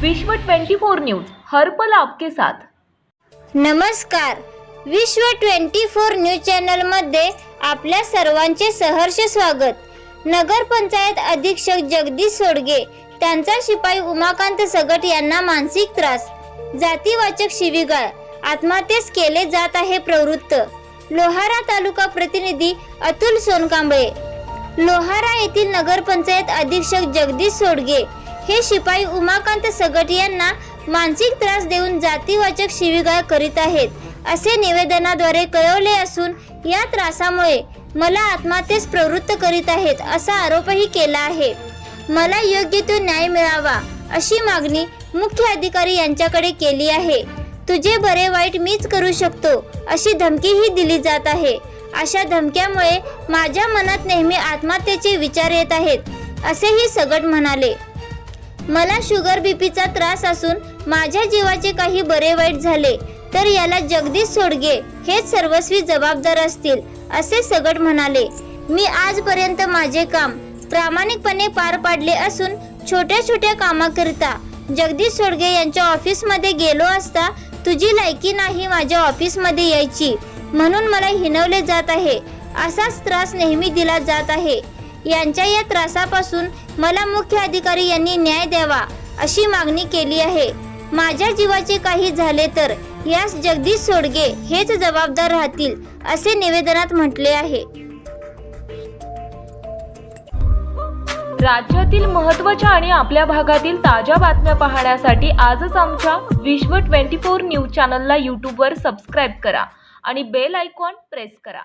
विश्व 24 न्यूज हर पल आपके साथ. नमस्कार. विश्व 24 न्यूज चॅनलमध्ये आपल्या सर्वांचे सहर्ष स्वागत. नगरपंचायत अधीक्षक जगदीश सोडगे त्यांचा शिपाई उमाकांत सगट यांना मानसिक त्रास. जातीवाचक शिविगाळ. आत्महत्येस केले जात आहे प्रवृत्त. लोहारा तालुका प्रतिनिधी अतुल सोनकांबळे. लोहारा येथील नगरपंचायत अधीक्षक जगदीश सोडगे हे शिपाई उमाकांत सगट यांना मानसिक त्रास देऊन जातीवाचक शिवीगाळ करीत आहेत असे निवेदनाद्वारे कळवले असून या त्रासामुळे मला आत्महत्येस प्रवृत्त करीत आहेत असा आरोपही केला आहे. मला योग्य तो न्याय मिळावा अशी मागणी मुख्य अधिकारी यांच्याकडे केली आहे. तुझे बरे वाईट मीच करू शकतो अशी धमकीही दिली जात आहे. अशा धमक्यामुळे माझ्या मनात नेहमी आत्महत्येचे विचार येत आहेत असेही सगट म्हणाले. मला शुगर बीपीचा त्रास असून माझ्या जीवाचे काही बरे वाईट झाले तर याला जगदीश सोडगे हेच सर्वस्वी जबाबदार असतील असे सगट म्हणाले. मी आजपर्यंत माझे काम प्रामाणिकपणे पार पाडले असून छोट्या छोट्या कामाकरिता जगदीश सोडगे यांच्या ऑफिसमध्ये गेलो असता तुझी लायकी नाही माझ्या ऑफिसमध्ये यायची म्हणून मला हिनवले जात आहे. असाच त्रास नेहमी दिला जात आहे. यांच्या या त्रासापासून मला मुख्य अधिकारी यांनी न्याय द्यावा अशी मागणी केली आहे. माझ्या जीवाचे काही झाले तर यास जगदीश सोडगे हेच जबाबदार राहतील असे निवेदनात म्हटले आहे. राज्यातील महत्त्वाच्या आणि आपल्या भागातील ताज्या बातम्या पाहण्यासाठी आजच आमच्या विश्व 24 न्यूज चॅनलला यूट्यूबवर सबस्क्राईब करा आणि बेल आयकॉन प्रेस करा.